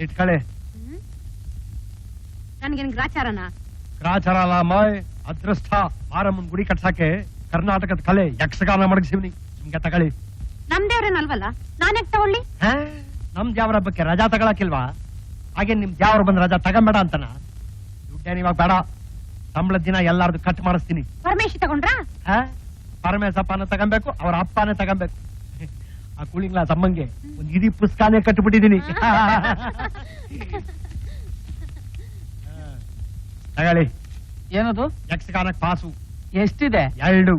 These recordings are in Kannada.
ಇಟ್ಕಳೆ. ನನ್ಗೇನ್ ಗ್ರಾಚಾರನ? ಗ್ರಾಚಾರ ಅಲ್ಲ ಮಾಯ್ ಅದೃಷ್ಟ. ಮಾರಮ್ಮನ್ ಗುಡಿ ಕಟ್ಸಾಕೆ ಕರ್ನಾಟಕದ ಕಲೆ ಯಕ್ಷಗಾನ ಮಡಗಿಸಿವ್ನಿ ನಿಮ್ಗೆ ತಗೊಳ್ಳಿ. ನಮ್ದೇವ್ರೇನಲ್ವಲ್ಲ ನಾನ್ಯಾಕ್ ತಗೊಳ್ಳಿ? ಹಾ? ನಮ್ ಜಾವರ ಹಬ್ಬಕ್ಕೆ ರಜಾ ತಗೊಳಕಿಲ್ವಾ ಹಾಗೆ ನಿಮ್ ಜಾವ್ರ ಬಂದ್ ರಜಾ ತಗೊಂಬೇಡ ಅಂತನ? ದುಡ್ಡೇನ್ ಇವಾಗ ಬೇಡ. ಸಂಬಳದ ದಿನ ಎಲ್ಲಾರ್ದು ಕಟ್ ಮಾಡಿಸ್ತೀನಿ. ಪರಮೇಶಿ ತಗೊಂಡ್ರಾ? ಹಾ? ಪರಮೇಶಪ್ಪನ ತಗೊಂಬೇಕು ಅವ್ರ ಅಪ್ಪನೇ ತಗೊಂಬೇಕು. ಆ ಕೂಳಿಂಗ್ಲ ತಮ್ಮಂಗೆ. ಒಂದ್ ಇಡೀ ಪುಸ್ತಕನೇ ಕಟ್ಟಿಬಿಟ್ಟಿದೀನಿ ಹಾ. ತಗೊಳ್ಳಿ. ಏನದು? ಯಕ್ಷಗಾನಕ್ ಪಾಸು. ಎಷ್ಟಿದೆ? ಎರಡು.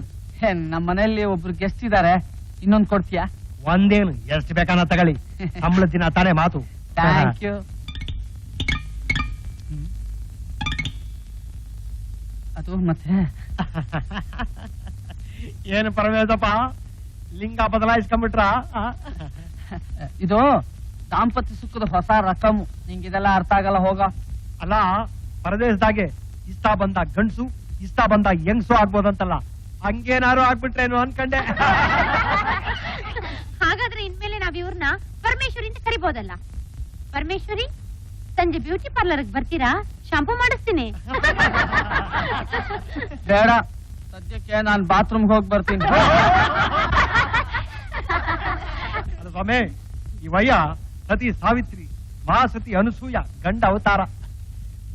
ನಮ್ಮ ಮನೆಯಲ್ಲಿ ಒಬ್ರು ಗೆಸ್ಟ್ ಇದಾರೆ. ಇನ್ನೊಂದ್ ಕೊಡ್ತೀಯಾ? ಒಂದೇನು ಎಷ್ಟು ಬೇಕಾನ ತಗೊಳ್ಳಿ. ಸಂಬಳ ದಿನ ತಾನೇ ಮಾತು. ಥ್ಯಾಂಕ್ ಯು ಅದು ಮತ್ತೆ? ಏನು ಪರಮೇಶಪ್ಪ ಲಿಂಗ ಬದಲಾಯಿಸ್ಕೊಂಡ್ಬಿಟ್ರ? ಇದು ದಾಂಪತ್ಯ ಸುಖದ ಹೊಸ ರಕಮು ನಿಂಗೆ ಇದೆಲ್ಲ ಅರ್ಥ ಆಗಲ್ಲ ಹೋಗ. ಅಲ್ಲ ಪರದೇಶದಾಗೆ ಇಷ್ಟ ಬಂದ ಗಂಡ್ಸು ಇಷ್ಟ ಬಂದ ಹೆಂಗ್ಸು ಆಗ್ಬೋದಂತಲ್ಲ. ಹಂಗೇನಾರು ಆಗ್ಬಿಟ್ರೇನು ಅನ್ಕಂಡೆ? ಹಾಗಾದ್ರೆ ಇನ್ಮೇಲೆ ನಾವ್ ಇವ್ರನ್ನ ಪರಮೇಶ್ವರಿ ಅಂತ ಕರಿಬೋದಲ್ಲ. ಪರಮೇಶ್ವರಿ ಸಂಜೆ ಬ್ಯೂಟಿ ಪಾರ್ಲರ್ ಬರ್ತೀರಾ? ಶಾಂಪೂ ಮಾಡಿಸ್ತೀನಿ. ಬೇಡ. ಸದ್ಯಕ್ಕೆ ನಾನು ಬಾತ್ರೂಮ್ಗೆ ಹೋಗಿ ಬರ್ತೀನಿ. ಅದು ಸ್ವಾಮಿ ಈ ವಯ್ಯ ಸತಿ ಸಾವಿತ್ರಿ ಮಹಾಸತಿ ಅನಸೂಯ ಗಂಡ ಅವತಾರ.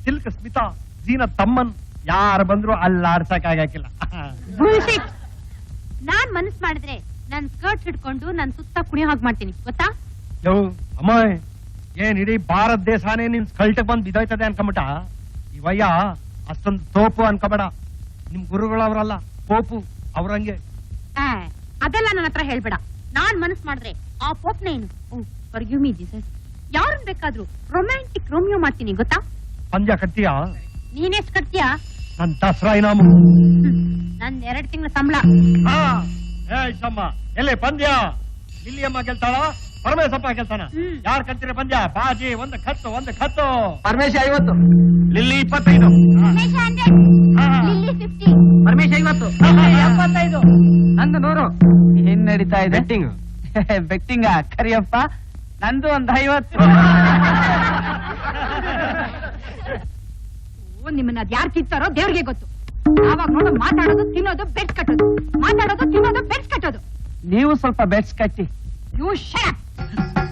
ಸಿಲ್ಕ್ ಸ್ಮಿತಾ ಜೀನ ತಮ್ಮನ್ ಯಾರು ಬಂದ್ರು ಅಲ್ಲಾಡ್ಸಕ್ಕಾಗಿಲ್ಲ Bullshit. ನಾನ್ ಮನಸ್ ಮಾಡಿದ್ರೆ ನನ್ ಸ್ಕರ್ಟ್ ಹಿಡ್ಕೊಂಡು ನನ್ ಸುತ್ತ ಕುಣಿ ಹಾಗೆ ಮಾಡ್ತೀನಿ ಗೊತ್ತಾ? ಯೋ ಅಮ್ಮ ಏನ್ ಇಡೀ ಭಾರತ ದೇಶಾನೇ ನಿನ್ ಕಲ್ಟಕ್ ಬಂದ್ ಬಿದ್ದೋಯ್ತದೆ ಅನ್ಕೊಂಬಿಟ್ಟ? ಈ ವಯ್ಯ ಅಷ್ಟೊಂದು ತೋಪು ಅನ್ಕೋಬೇಡ. ನಿಮ್ ಗುರುಗಳವ್ರಲ್ಲ ಪೋಪು ಅವ್ರಂಗೆ. ಅದೆಲ್ಲ ನನ್ನ ಹತ್ರ ಹೇಳ್ಬೇಡ. ನಾನ್ ಮನಸ್ ಮಾಡಿದ್ರೆ ಆ ಪೋಪ್ ಏನು? ಮೀ ಜೀಸಸ್ ಯಾರನ್ ಬೇಕಾದ್ರೂ ರೊಮ್ಯಾಂಟಿಕ್ ರೋಮಿಯೋ ಮಾಡ್ತೀನಿ ಗೊತ್ತಾ? ಪಂದ್ಯ ಕಟ್ತೀಯ? ನೀನೆಷ್ಟ್ ಕಟ್ತೀಯಾ? ನನ್ ದಸರಾ ಇನಾಮು. ನನ್ ಎರಡ್ ತಿಂಗಳ ಸಂಬಳ. ಎಲ್ಲಿ ಪಂದ್ಯ? ಇಲ್ಲಿಯಮ್ಮ ಗೆಲ್ತಾಳ? ಪರಮೇಶಪ್ಪ ಗೆಲ್ತಾನ ಯಾರು ಯಾರ್ ಕಟ್ತೀರ ಪಂದ್ಯ? ಬಾಜಿ ಒಂದು ಖತ್ತು ಒಂದು ಖತ್ತು. ಪರಮೇಶ ಐವತ್ತು. ಲಿಲ್ಲಿ ಇಪ್ಪತ್ತೈದು. ಪರಮೇಶ್ 100, ಹಾ. ಲಿಲ್ಲಿ ಫಿಫ್ಟಿ ಪರಮೇಶ ಐವತ್ತು. ಎಪ್ಪತ್ತೈದು. ನಂದು ನೂರು. ಏನ್ ನಡೀತಾ ಇದೆ? ಬೆಟ್ಟಿಂಗ್ ಬೆಟ್ಟಿಂಗ ಕರಿಯಪ್ಪ ನಂದು ಒಂದು ಐವತ್ತು. ನಿಮ್ಮನ್ನ ಅದ್ ಯಾರು ತಿಂತಾರೋ ದೇವ್ರಿಗೆ ಗೊತ್ತು. ಆವಾಗ ನೋಡು ಮಾತಾಡೋದು ತಿನ್ನೋದು ಬೆಡ್ಸ್ ಕಟ್ಟೋದು. ಮಾತಾಡೋದು ತಿನ್ನೋದು ಬೆಡ್ಸ್ ಕಟ್ಟೋದು. ನೀವು ಸ್ವಲ್ಪ ಬೆಟ್ಸ್ ಕಟ್ಟಿ. You shut up!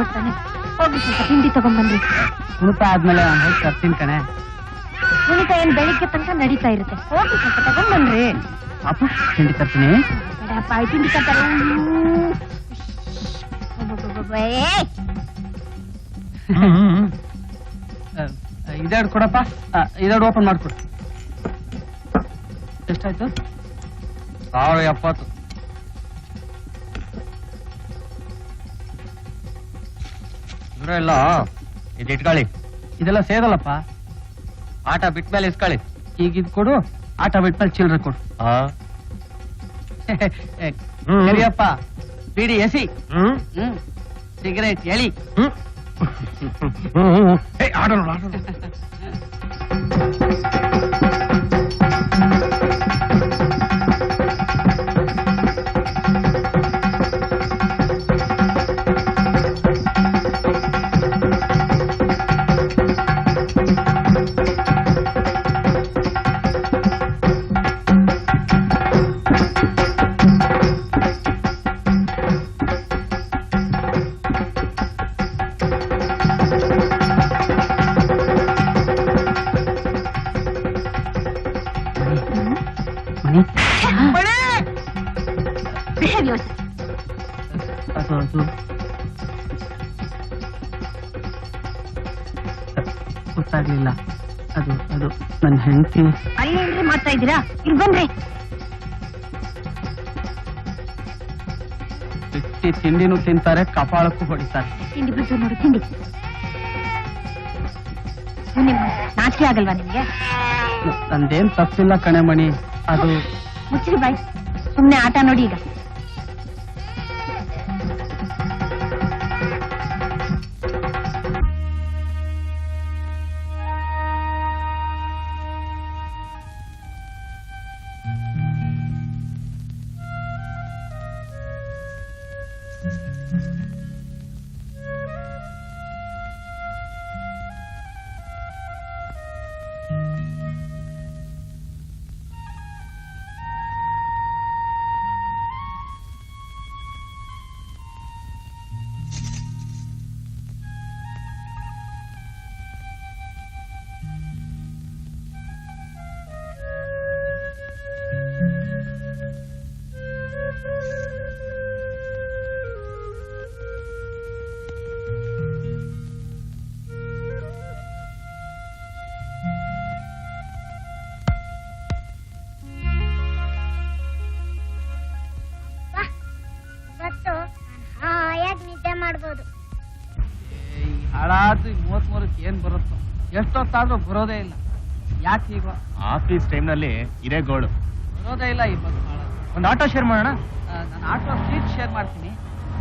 ನೋಡ್ತಾನೆ. ಹೋಗಿ ಸ್ವಲ್ಪ ತಿಂಡಿ ತಗೊಂಡ್ಬನ್ರಿ ಕುಣಿತ ಆದ್ಮೇಲೆ ನಾನು ಹೋಗಿ ತರ್ತೀನಿ ಕಣೆ ಕುಣಿತ ಏನ್ ಬೆಳಿಗ್ಗೆ ತನಕ ನಡೀತಾ ಇರುತ್ತೆ. ಹೋಗಿ ಸ್ವಲ್ಪ ತಗೊಂಡ್ಬನ್ರಿ ಬಾಪು ತಿಂಡಿ ತರ್ತೀನಿ. ಬೇಡಪ್ಪ ಈ ತಿಂಡಿ ತರ್ತಾರೆ. ಆ, ಇದೆರಡು ಕೊಡಪ್ಪ. ಆ, ಇದೆರಡು ಓಪನ್ ಮಾಡ್ಕೊಡು. ಎಷ್ಟಾಯ್ತು? ಸಾವಿರ ಎಪ್ಪತ್ತು. ಇವ್ರ ಎಲ್ಲ ಇದು ಇಟ್ಕೊಳ್ಳಿ ಇದೆಲ್ಲ ಸೇದಲ್ಲಪ್ಪ ಆಟ ಬಿಟ್ಮೇಲೆ ಇಸ್ಕೊಳ್ಳಿ ಈಗ ಇದು ಕೊಡು ಆಟ ಬಿಟ್ಮೇಲೆ ಚಿಲ್ಲರೆ ಕೊಡು ಹಾ ಏ, ಹ್ಮ್. ಕರಿಯಪ್ಪ ಬಿಡಿ ಎಸಿ ಹ್ಮ್ ಹ್ಮ್ ಸಿಗರೇಟ್ ಎಳಿ ಹ್ಮ್ ಹ್ಮ್ ಏ ಆಟ ನೋಡು ಆಟ ಗೊತ್ತಾಗ್ಲಿಲ್ಲ ಅದು ಅದು ನನ್ನ ಹೆಂಡತಿ. ಅಲ್ಲೇನ್ರಿ ಮಾಡ್ತಾ ಇದ್ದೀರಾ? ಇಲ್ಲಿ ಬನ್ರಿ ಬಿಟ್ಟಿ ತಿಂಡಿನೂ ತಿಂತಾರೆ ಕಪಾಳಕ್ಕೂ ಹೊಡಿತಾರೆ. ತಿಂಡಿ ಬಿಟ್ಟು ನೋಡಿ ತಿಂಡಿ. ನಾಚಿಕೆ ಆಗಲ್ವಾ ನಿಮ್ಗೆ? ನಂದೇನ್ ತಪ್ಪಿಲ್ಲ ಕಣೆ ಮಣಿ. ಅದು ಮುಚ್ಚಿರಿ ಬಾಯ್. ಸುಮ್ನೆ ಆಟ ನೋಡಿ ಈಗ. ಈ ಹಾಳಾದ ಮೂವತ್ ಮೂರಕ್ಕೆ ಏನ್ ಬರುತ್ತೋ ಎಷ್ಟೊತ್ತಾದ್ರೂ ಬರೋದೇ ಇಲ್ಲ. ಯಾಕೆ ಈಗ ಆಫೀಸ್ ಟೈಮ್ನಲ್ಲಿ ಇದೇ ಗೋಳು ಬರೋದೇ ಇಲ್ಲ ಈ ಬಸ್ ಒಂದು ಆಟೋ ಶೇರ್ ಮಾಡೋಣ? ನಾನು ಆಟೋ ಸೀಟ್ ಶೇರ್ ಮಾಡ್ತೀನಿ.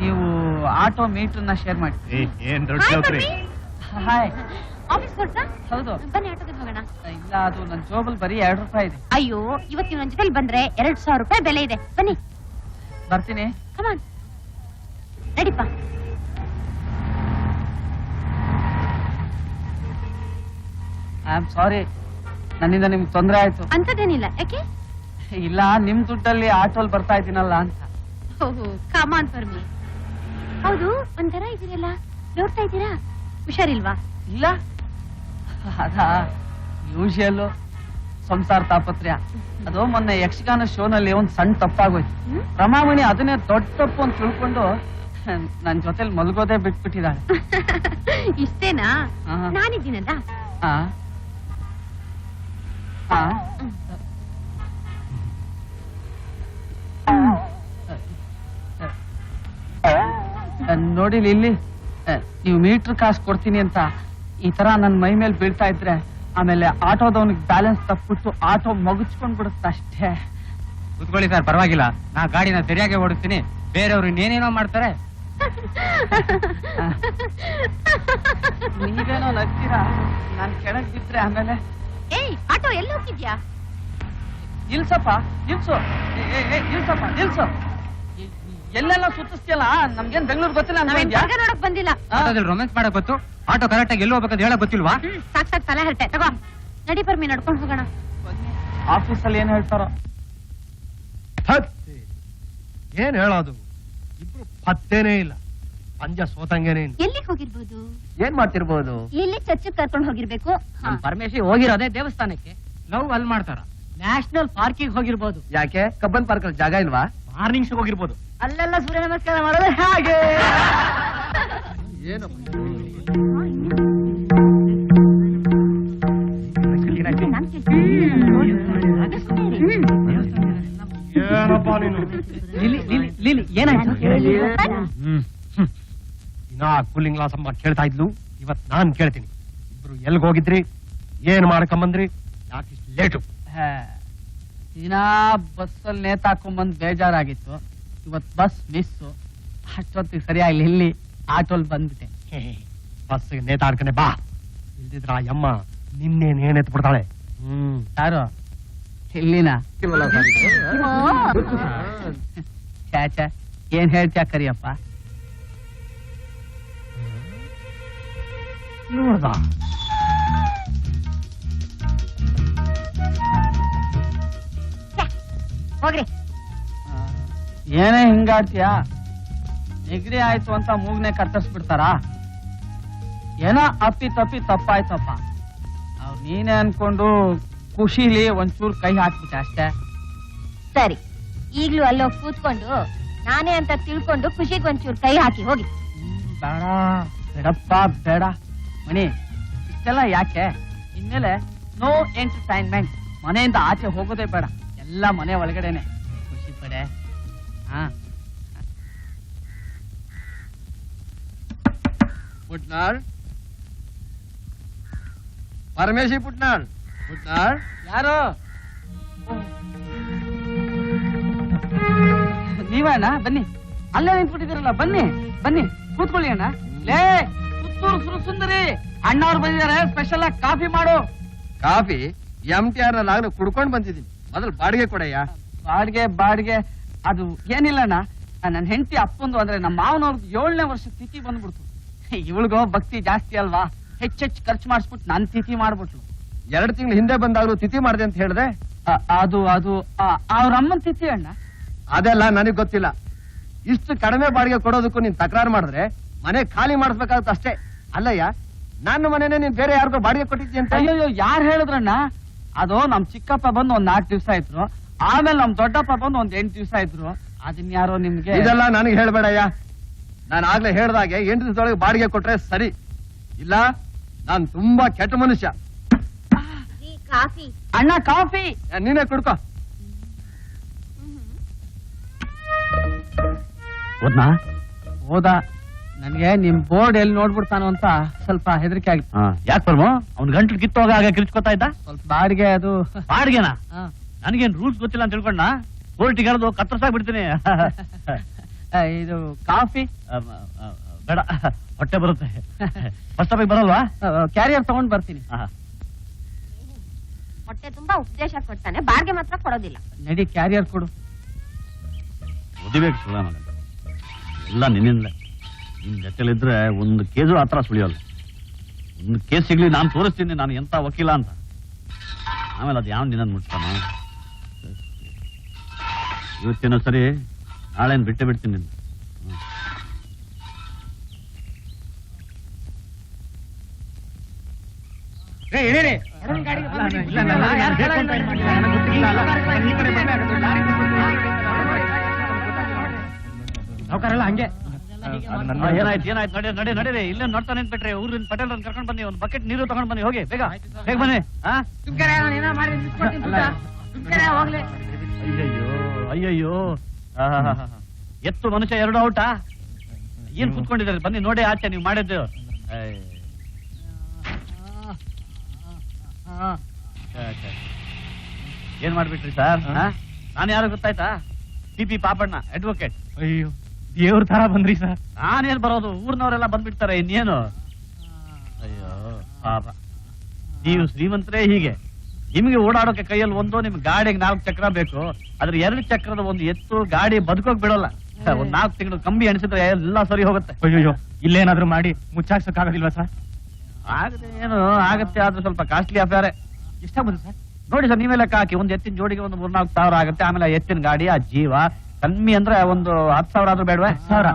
ನೀವು ಆಟೋ ಮೀಟರ್ನ ಶೇರ್ ಮಾಡ್ತೀನಿ ಏನ್ ದೊಡ್ಡ Hi, ನೌಕರಿ puppy. ಹಾಯ್ ಆಫೀಸ್ ಹೌದು. ಬನ್ನಿ ಆಟೋಗೆ ಹೋಗೋಣ. ಇಲ್ಲ ಅದು ನನ್ನ ಜೋಬಲ್ ಬರಿ ಎರಡು ರೂಪಾಯಿ ಇದೆ. ಅಯ್ಯೋ ಇವತ್ತು ನನ್ನ ಜೊತೆಲಿ ಬಂದ್ರೆ ಎರಡ್ ಸಾವಿರ ರೂಪಾಯಿ ಬೆಲೆ ಇದೆ. ಬನ್ನಿ. ಬರ್ತೀನಿ. ಕಮಾನ್ ನಡಿಪ್ಪ. ಆಮ್ ಸಾರಿ ನನ್ನಿಂದ ನಿಮ್ಗೆ ತೊಂದರೆ ಆಯ್ತು. ಅಂತದೇನಿಲ್ಲ ಯಾಕೆ? ಇಲ್ಲ ನಿಮ್ ದುಡ್ಡಲ್ಲಿ ಆಟೋಲ್ ಬರ್ತಾ ಇದ್ದೀನಲ್ಲ ಅಂತ. ಓಹೋ ಕಮಾನ್ ಫಾರ್ ಮೀ ಹೌದು ಒಂಥರ ಇದೀರಲ್ಲ. ನೋಡ್ತಾ ಇದ್ದೀರಾ? ಹುಷಾರಿಲ್ವಾ? ಇಲ್ಲ. ಅದಾ ಯೂಶಿಯಲ್ ಸಂಸಾರ ತಾಪತ್ರ್ಯ. ಅದು ಮೊನ್ನೆ ಯಕ್ಷಗಾನ ಶೋನಲ್ಲಿ ಒಂದ್ ಸಣ್ಣ ತಪ್ಪಾಗೋಯ್ತು? ರಮಾಮಣಿ ಅದನ್ನೇ ದೊಡ್ಡ ತಪ್ಪು ಅಂತ ತಿಳ್ಕೊಂಡು ನನ್ ಜೊತೆಲಿ ಮಲ್ಗೋದೇ ಬಿಟ್ಬಿಟ್ಟಿದ್ದಾಳೆ ಇಷ್ಟೇನಾ. ನಾನಿದ್ದೀನಲ್ಲ? ನೋಡಿ ಇಲ್ಲಿ ನೀವು ಮೀಟರ್ ಕಾಸು ಕೊಡ್ತೀನಿ ಅಂತ ಈ ತರ ನನ್ನ ಮೈ ಮೇಲೆ ಬೀಳ್ತಾ ಇದ್ರೆ ಆಮೇಲೆ ಆಟೋದವನಿಗೆ ಬ್ಯಾಲೆನ್ಸ್ ತಪ್ಪಿಟ್ಟು ಆಟೋ ಮಗುಚ್ಕೊಂಡ್ ಬಿಡುತ್ತೆ ಅಷ್ಟೇ. ಕುತ್ಕೊಳ್ಳಿ ಸರ್ ಪರವಾಗಿಲ್ಲ. ನಾ ಗಾಡಿನ ಸರಿಯಾಗಿ ಓಡಿಸ್ತೀನಿ. ಬೇರೆಯವ್ರು ಇನ್ನೇನೇನೋ ಮಾಡ್ತಾರೆ. ನೀವೇನೋ ನಗ್ತೀರಾ? ನಾನ್ ಕೆಳಗ್ ಬಿದ್ರೆ ಆಮೇಲೆ ಏಯ್ ಆಟೋ ಎಲ್ಲಿ ಹೋಗಿದ್ಯಾ ಇಲ್ಸಪ್ಪ ನಿಲ್ಸು. ಏ, ಏ, ಏ, ನಿಲ್ಸಪ್ಪ ನಿಲ್ಸು. ಎ- ಎಲ್ಲೆಲ್ಲ ಸುತ್ತಿಸ್ತಿಯಲ್ಲ? ನಮ್ಗೇನ್ ಬೆಂಗಳೂರು ಗೊತ್ತಿಲ್ಲ ನಾವೇನ್ ಅನ್ಕೊಂಡ್ಯಾ? ಜಾಗ ನೋಡಕ್ ಬಂದಿಲ್ಲ. ಆ? ರೊಮ್ಯಾನ್ಸ್ ಮಾಡಕ್ ಗೊತ್ತು ಆಟೋ ಕರೆಕ್ಟ್ ಆಗಿ ಎಲ್ಲಿ ಹೋಗ್ಬೇಕಂತ ಹೇಳಕ್ ಗೊತ್ತಿಲ್ವಾ? ಹ್ಮ್ ಸಾಕ್ ಸಾಕ್ ತಲೆ ಹರಟೆ ತಗೋ ನಡಿ ಪರ್ಮಿ ನಡ್ಕೊಂಡು ಹೋಗೋಣ. ಆಫೀಸಲ್ಲಿ ಏನ್ ಹೇಳ್ತಾರೋ? ಹತ್ತಿ ಏನ್ ಹೇಳೋದು? ಇಬ್ರು ಪತ್ತೇನೇ ಇಲ್ಲ. ಪಂಜ ಸೋತಂಗೆ ಎಲ್ಲಿ ಎಲ್ಲಿಗೆ ಹೋಗಿರ್ಬೋದು? ಏನ್ ಮಾಡ್ತಿರ್ಬೋದು? ಇಲ್ಲಿ ಚರ್ಚ್ ಕರ್ಕೊಂಡು ಹೋಗಿರ್ಬೇಕು? ಪರಮೇಶ್ವರಿ ಪರಮೇಶಿ ಹೋಗಿರೋದೇ ದೇವಸ್ಥಾನಕ್ಕೆ. ಲವ್ ಅಲ್ಲಿ ಮಾಡ್ತಾರ. ನ್ಯಾಷನಲ್ ಪಾರ್ಕಿಗೆ ಹೋಗಿರ್ಬೋದು. ಯಾಕೆ? ಕಬ್ಬನ್ ಪಾರ್ಕ್ ಅಲ್ಲಿ ಜಾಗ ಇಲ್ವಾ? ಮಾರ್ನಿಂಗ್ ಶೋ ಹೋಗಿರ್ಬೋದು. ಅಲ್ಲೆಲ್ಲ ಸೂರ್ಯ ನಮಸ್ಕಾರ ಮಾಡೋದು ಹಾಗೆ. ನಾನ್ ಕೇಳ್ತೀನಿ. ಏನಪ್ಪ ನೀನು? ಲಿಲಿ ಲಿಲಿ ಲಿಲಿ ಏನಾಯ್ತು? ದಿನಾ ಕೂಲಿಂಗ್ ಗ್ಲಾಸ್ ಅಮ್ಮ ಕೇಳ್ತಾ ಇದ್ಲು. ಇವತ್ ನಾನ್ ಕೇಳ್ತೀನಿ. ಇಬ್ರು ಎಲ್ಗ್ ಹೋಗಿದ್ರಿ? ಏನ್ ಮಾಡ್ಕೊಂಬಂದ್ರಿ? ಯಾಕೆ ಇಷ್ಟು ಲೇಟು. ಹೇ, ದಿನಾ ಬಸ್ಸಲ್ಲಿ ನೇತಾಕೊಂಬಂದ್ ಬೇಜಾರಾಗಿತ್ತು. ಇವತ್ ಬಸ್ ಮಿಸ್ ಅಷ್ಟೊತ್ತಿಗೆ ಸರಿಯಾಗಿ ಇಲ್ಲಿ ಆಟೋಲ್ ಬಂದ್ಬಿಟ್ಟೆ. ಬಸ್ ನೇತಾಡ್ಕನೆ ಬಾ. ಇಲ್ದಿದ್ರ ಆ ಯಮ್ಮ ನಿನ್ನೇನ್ ಏನೆತ್ ಬಿಡ್ತಾಳೆ ಹ್ಮ್. ಯಾರು? ಇಲ್ಲಿನ? ಚಾಚ ಏನ್ ಹೇಳ್ತ್ಯಾ ಕರಿಯಪ್ಪ? ನೋಡ್ದ ಹೋಗ್ರಿ. ಏನೇ ಹಿಂಗಾಡ್ತೀಯ ನೆಗಡಿ ಆಯ್ತು ಅಂತ ಮೂಗ್ನೆ ಕತ್ತರಿಸ್ಬಿಡ್ತಾರ ಏನೋ ಅಪ್ಪಿ ತಪ್ಪಿ ತಪ್ಪಾಯ್ತಪ್ಪ. ಅವ್ ನೀನೇ ಅನ್ಕೊಂಡು ಖುಷಿಲಿ ಒಂಚೂರು ಕೈ ಹಾಕ್ಬಿಟ್ಟೆ ಅಷ್ಟೇ. ಸರಿ ಈಗ್ಲೂ ಅಲ್ಲೋಗಿ ಕೂತ್ಕೊಂಡು ನಾನೇ ಅಂತ ತಿಳ್ಕೊಂಡು ಖುಷಿಗೆ ಒಂಚೂರು ಕೈ ಹಾಕಿ ಹೋಗಿ. ಬೇಡ ಬೇಡಪ್ಪ ಬೇಡ. ಮಣಿ ಇಷ್ಟೆಲ್ಲ ಯಾಕೆ? ಇನ್ಮೇಲೆ ನೋ ಎಂಟರ್ಟೈನ್ಮೆಂಟ್ ಮನೆಯಿಂದ ಆಚೆ ಹೋಗೋದೇ ಬೇಡ. ಎಲ್ಲ ಮನೆ ಒಳಗಡೆನೆ. ಖುಷಿ ಪಡೆ. ಹಾ. ಪುಟ್ನಾಳ್? ಪರಮೇಶಿ ಪುಟ್ನಾಳ್? ಪುಟ್ನಾಳ್? ಯಾರು? ನೀವಣ್ಣ ಬನ್ನಿ. ಅಲ್ಲೇ ನಿಂತ್ಬಿಟ್ಟಿದ್ದೀರಲ್ಲ ಬನ್ನಿ ಬನ್ನಿ. ಕೂತ್ಕೊಳ್ಳಿ ಅಣ್ಣ. ಲೇ! ಸುಂದರಿ. ಅಣ್ಣವ್ರು ಬಂದಿದ್ದಾರೆ ಸ್ಪೆಷಲ್ ಆಗಿ ಕಾಫಿ ಮಾಡು. ಕಾಫಿ? ಎಂ ಟಿ ಆರ್ನಲ್ಲಿ ಆಗ್ಲೂ ಕುಡ್ಕೊಂಡ್ ಬಂದಿದ್ದೀನಿ. ಮೊದಲು ಬಾಡಿಗೆ ಕೊಡಯ್ಯ. ಬಾಡಿಗೆ ಬಾಡಿಗೆ. ಅದು ಏನಿಲ್ಲ ಅಣ್ಣ. ನನ್ನ ಹೆಂಡತಿ ಅಪ್ಪಂದು ಅಂದ್ರೆ ನಮ್ಮ ಮಾವನವ್ರದ್ದು ಏಳನೇ ವರ್ಷ ತಿಥಿ ಬಂದ್ಬಿಡ್ತು. ಇವಳಿಗೋ ಭಕ್ತಿ ಜಾಸ್ತಿ ಅಲ್ವಾ? ಹೆಚ್ಚೆಚ್ಚು ಖರ್ಚು ಮಾಡಿಸ್ಬಿಟ್ಟು ನನ್ನ ತಿಥಿ ಮಾಡ್ಬಿಟ್ಲು. ಎರಡು ತಿಂಗಳು ಹಿಂದೆ ಬಂದಾಗ್ಲೂ ತಿಥಿ ಮಾಡಿದೆ ಅಂತ ಹೇಳಿದೆ? ಆ ಅದು ಅದು ಅವ್ರ ಅಮ್ಮನ್ ತಿಥಿ ಅಣ್ಣ. ಅದೆಲ್ಲ ನನಗ್ ಗೊತ್ತಿಲ್ಲ. ಇಷ್ಟು ಕಡಿಮೆ ಬಾಡಿಗೆ ಕೊಡೋದಕ್ಕೂ ನೀನ್ ತಕರಾರು ಮಾಡಿದ್ರೆ ಮನೆ ಖಾಲಿ ಮಾಡಿಸ್ಬೇಕಾಗುತ್ತೆ ಅಷ್ಟೇ. ಅಲ್ಲಯ್ಯ ನನ್ನ ಮನೇನೆ ನೀನ್ ಬೇರೆ ಯಾರಿಗೋ ಬಾಡಿಗೆ ಕೊಟ್ಟಿದ್ದಿ ಅಂತ? ಅಯ್ಯೋ ಯಾರು ಹೇಳಿದ್ರಣ್ಣ? ಅದು ನಮ್ ಚಿಕ್ಕಪ್ಪ ಬಂದು ಒಂದ್ ನಾಲ್ಕು ದಿವ್ಸ ಆಯ್ತು ಆಮೇಲೆ ನಮ್ ದೊಡ್ಡಪ್ಪ ಬಂದು ಒಂದ್ ಎಂಟು ದಿವ್ಸ ಆಯ್ತು ಅದನ್ ಯಾರೋ ನಿಮ್ಗೆ ಇದೆಲ್ಲ ನನಗೆ ಹೇಳ್ಬೇಡಯ್ಯ. ನಾನು ಆಗ್ಲೇ ಹೇಳ್ದಾಗೆ ಎಂಟು ದಿವಸದೊಳಗೆ ಬಾಡಿಗೆ ಕೊಟ್ರೆ ಸರಿ. ಇಲ್ಲ ನಾನ್ ತುಂಬಾ ಕೆಟ್ಟ ಮನುಷ್ಯ. ಈ ಕಾಫಿ. ಅಣ್ಣ ಕಾಫಿ! ನೀನೇ ಕುಡ್ಕೋ. ಹೋದ್ನಾ ಹೌದಾ ನನ್ಗೆ ನಿಮ್ ಬೋರ್ಡ್ ಎಲ್ಲಿ ನೋಡ್ಬಿಡ್ತಾನೋ ಅಂತ ಸ್ವಲ್ಪ ಹೆದರಿಕೆ ಆಗಿತ್ತು. ಯಾಕೆ ಪರ್ಮ? ಅವ್ನ್ ಗಂಟ್ಲು ಕಿತ್ತೋಗ ಹಾಗೆ ಕಿರ್ಚ್ಕೊತಾ ಇದ್ದ? ಸ್ವಲ್ಪ ಬಾಡಿಗೆ ಅದು. ಬಾಡಿಗೆನಾ? ಹಾ. ನನಗೇನ್ ರೂಲ್ಸ್ ಗೊತ್ತಿಲ್ಲ ಅಂತ ತಿಳ್ಕೊಂಡ ಕೋರ್ಟಿಗೆ ಹೇಳೋದು ಕತ್ತರ್ಸಾಗ್ ಬಿಡ್ತೀನಿ ಆ, ಇದು ಕಾಫಿ? ಬೇಡ. ಹೊಟ್ಟೆ ಬರುತ್ತೆ. ಫಸ್ಟ್ ಸ್ಟಾಪಿಗೆ ಬರಲ್ವಾ? ಕ್ಯಾರಿಯರ್ ತಗೊಂಡ್ ಬರ್ತೀನಿ. ಹೊಟ್ಟೆ ತುಂಬಾ ಉಪದೇಶ ಕೊಡ್ತಾನೆ. ಬಾಡಿಗೆ ಮಾತ್ರ ಕೊಡೋದಿಲ್ಲ. ನಡಿ ಕ್ಯಾರಿಯರ್ ಕೊಡು. ಓದಿಬೇಕು ಸುಧಾನ ಮಗ ಎಲ್ಲ ನಿನ್ನಿಂದಲೇ. ಜೊತೆಲಿದ್ರೆ ಒಂದು ಕೇಸು ಹತ್ರ ಸುಳಿಯೋಲ್ಲ. ಒಂದು ಕೇಸ್ ಸಿಗ್ಲಿ ನಾನು ತೋರಿಸ್ತೀನಿ, ನಾನು ಎಂತ ವಕೀಲ ಅಂತ. ಆಮೇಲೆ ಅದು ಯಾವ ನಿನ್ನ ಮುಟ್ತಾನ ಇವತ್ತೇನೋ ಸರಿ ನಾಳೆನ್ ಬಿಟ್ಟೆ ಬಿಡ್ತೀನಿ ನಿನ್ನ. ಹ್ಮ್. ಹಂಗೆ. ಏನಾಯ್ತು ಏನಾಯ್ತು ನಡೆ ನಡಿ ನಡೀರಿ ಇಲ್ಲೇ ನೋಡ್ತಾ ಬಿಟ್ರೆ ಊರಿನ ಪಟೇಲ್ ಕರ್ಕೊಂಡು ಬನ್ನಿ ಒಂದು ಬಕೆಟ್ ನೀರು ತಗೊಂಡ್ ಬನ್ನಿ ಹೋಗಿ ಬೇಗ. ಬೇಗ ಬನ್ನಿ ಆ? ಅಯ್ಯಯ್ಯೋ ಅಯ್ಯಯ್ಯೋ. ಎತ್ತು ಮನುಷ್ಯ ಎರಡು ಔಟಾ? ಏನ್ ಕುತ್ಕೊಂಡಿದ್ದಾರೆ? ಬನ್ನಿ ನೋಡಿ ಆಚೆ ನೀವು ಮಾಡಿದ್ದು. ಏನ್ ಮಾಡ್ಬಿಟ್ರಿ ಸರ್ ನಾನು ಯಾರು ಗೊತ್ತಾಯ್ತಾ? ಪಿ ಪಿ ಪಾಪಣ್ಣ ಅಡ್ವೊಕೇಟ್ ಅಯ್ಯೋ. ದೇವ್ರ ತರ ಬಂದ್ರಿ ಸರ್. ನಾನೇನ್ ಬರೋದು? ಊರ್ನವರೆಲ್ಲ ಬಂದ್ಬಿಡ್ತಾರೆ ಇನ್ನೇನು? ಅಯ್ಯೋ ಪಾಪ. ನೀವು ಶ್ರೀಮಂತರೇ ಹೀಗೆ. ನಿಮಗೆ ಓಡಾಡೋಕೆ ಕೈಯಲ್ಲಿ ಒಂದು ನಿಮ್ ಗಾಡಿಗೆ ನಾಲ್ಕು ಚಕ್ರ ಬೇಕು. ಅದ್ರ ಎರಡು ಚಕ್ರದ ಒಂದು ಎತ್ತು ಗಾಡಿ ಬದುಕೋಕ್ ಬಿಡೋಲ್ಲ. ಒಂದ್ ನಾಲ್ಕು ತಿಂಗಳು ಕಂಬಿ ಎಣಿಸಿದ್ರೆ ಎಲ್ಲ ಸರಿ ಹೋಗುತ್ತೆ. ಅಯ್ಯೋ ಇಲ್ಲೇನಾದ್ರೂ ಮಾಡಿ ಮುಚ್ಚಾಕ್ಸಕ್ಕಾಗೋದಿಲ್ವಾ ಸರ್? ಆಗದೆ ಏನು ಆಗತ್ತೆ ಆದ್ರೆ ಸ್ವಲ್ಪ ಕಾಸ್ಟ್ಲಿ ಅಫೇರೆ ಬಂದ್ರೆ ಸರ್? ನೋಡಿ ಸರ್ ನೀವೇ ಲೆಕ್ಕ ಹಾಕಿ ಒಂದು ಎತ್ತಿನ ಜೋಡಿಗೆ ಒಂದು ಮೂರ್ನಾಲ್ಕು ಸಾವಿರ ಆಗುತ್ತೆ ಆಮೇಲೆ ಆ ಎತ್ತಿನ ಗಾಡಿ ಆ ಜೀವ ಕಮ್ಮಿ ಅಂದ್ರೆ ಒಂದು ಹತ್ತು ಸಾವಿರ ಆದ್ರೂ ಬೇಡವಾ? ಸಾವಿರ.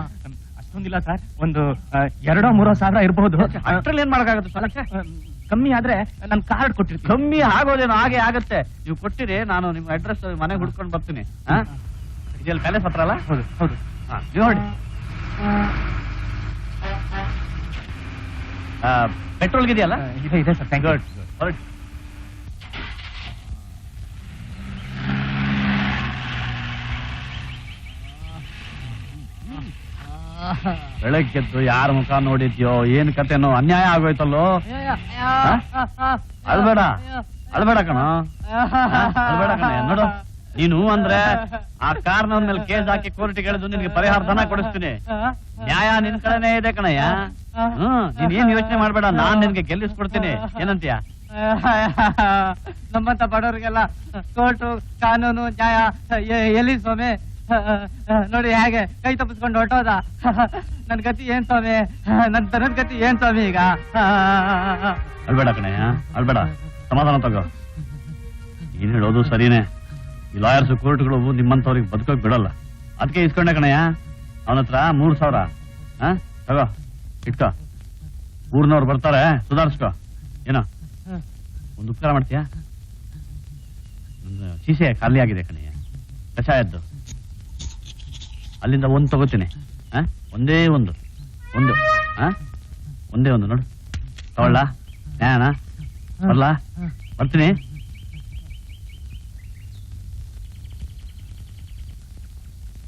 ಅಷ್ಟೊಂದಿಲ್ಲ ಸರ್. ಒಂದು ಆ, ಎರಡೋ ಮೂರೋ ಸಾವಿರ ಇರಬಹುದು ಅಷ್ಟ್ರಲ್ಲಿ ಏನ್ ಮಾಡಕ್ಕಾಗುತ್ತೆ ಸರ್? ಕಮ್ಮಿ ಆದ್ರೆ ನನ್ ಕಾರ್ಡ್ ಕೊಟ್ಟಿರ್ತೀನಿ. ಕಮ್ಮಿ ಆಗೋದೇನೋ ಹಾಗೆ ಆಗತ್ತೆ. ನೀವು ಕೊಟ್ಟಿರಿ ನಾನು ನಿಮ್ಮ ಅಡ್ರೆಸ್ ಮನೆಗೆ ಹುಡ್ಕೊಂಡು ಬರ್ತೀನಿ. ಹಾ? ಇದೆಲ್ಲ ಪ್ಯಾಲೇಸ್ ಹತ್ರ ಅಲ್ಲ? ಹೌದು ಹೌದು. ಹಾ, ನೋಡಿ. ಪೆಟ್ರೋಲ್ ಇದೆಯಲ್ಲ ಆ, ಇದೆ ಇದೆ ಸರ್. ಥ್ಯಾಂಕ್ ಯು ಹೊರಡಿ ಬೆಳಗ್ಗೆದ್ದು ಯಾರ ಮುಖ ನೋಡಿದ್ಯೋ, ಏನ್ ಕತೆನೋ, ಅನ್ಯಾಯ ಆಗೋಯ್ತಲ್ಲೋ? ಅಲ್ಬೇಡ ಅಲ್ಬೇಡ ಕಣ. ಅಲ್ಬೇಡ ಕಣ. ನೋಡು, ನೀನು ಅಂದ್ರೆ ಆ ಕಾರ್ನ ಮೇಲೆ ಕೇಸ್ ಹಾಕಿ ಕೋರ್ಟ್ ಕೇಳಿದ್ರು ನಿನ್ಗೆ ಪರಿಹಾರ ಧನ ಕೊಡಿಸ್ತೀನಿ. ನ್ಯಾಯ ನಿನ್ ಕಡೆನೇ ಇದೆ ಕಣಯ್ಯ. ಹ್ಮ್, ನೀನ್ ಏನ್ ಯೋಚನೆ ಮಾಡ್ಬೇಡ, ನಾನ್ ನಿನ್ಗೆ ಗೆಲ್ಲಿಸ್ಕೊಡ್ತೀನಿ. ಏನಂತೀಯ? ನಮ್ಮಂತ ಬಡವರಿಗೆಲ್ಲ ಕೋರ್ಟ್, ಕಾನೂನು, ನ್ಯಾಯ ಎಲ್ಲಿ ಸ್ವಾಮಿ? ನೋಡಿ ಹೇಗೆ ಕೈ ತಪ್ಪಿಸ್ಕೊಂಡು ಹೊಟ್ಟೋದ ನನ್ ಗತಿ ಏನ್ ಸ್ವಾಮಿ? ನನ್ ತನದ ಗತಿ ಏನ್ ಸ್ವಾಮಿ ಈಗ? ಅಳ್ಬೇಡ ಕಣಯ್ಯ ಅಳ್ಬೇಡ. ಸಮಾಧಾನ ತಗೋ. ಏನ್ ಹೇಳೋದು ಸರಿನೇ. ಈ ಲಾಯರ್ಸ್ ಕೋರ್ಟ್ಗಳು ನಿಮ್ಮಂತವ್ರಿಗೆ ಬದುಕೋಕ್ ಬಿಡಲ್ಲ. ಅದಕ್ಕೆ ಇಸ್ಕೊಂಡೆ ಕಣಯ್ಯ ಅವನ ಹತ್ರ ಮೂರ್ ಸಾವಿರ. ಹಾ ತಗೋ, ಇಟ್ಕೋ. ಊರ್ನವ್ರು ಬರ್ತಾರೆ, ಸುಧಾರಿಸ್ಕೋ. ಏನೋ? ಒಂದು ಉಪಕಾರ ಮಾಡ್ತೀಯಾ? ಸೀಸೆ ಖಾಲಿ ಆಗಿದೆ ಕಣಯ್ಯ ಕಷಾಯದ್ದು. ಅಲ್ಲಿಂದ ಒಂದು ತಗೋತೀನಿ. ಒಂದೇ ಒಂದು. ಒಂದು. ಒಂದೇ ಒಂದು ನೋಡು. ತಗೊಳ್ಳ? ಬರ್ಲಾ? ಬರ್ತೀನಿ.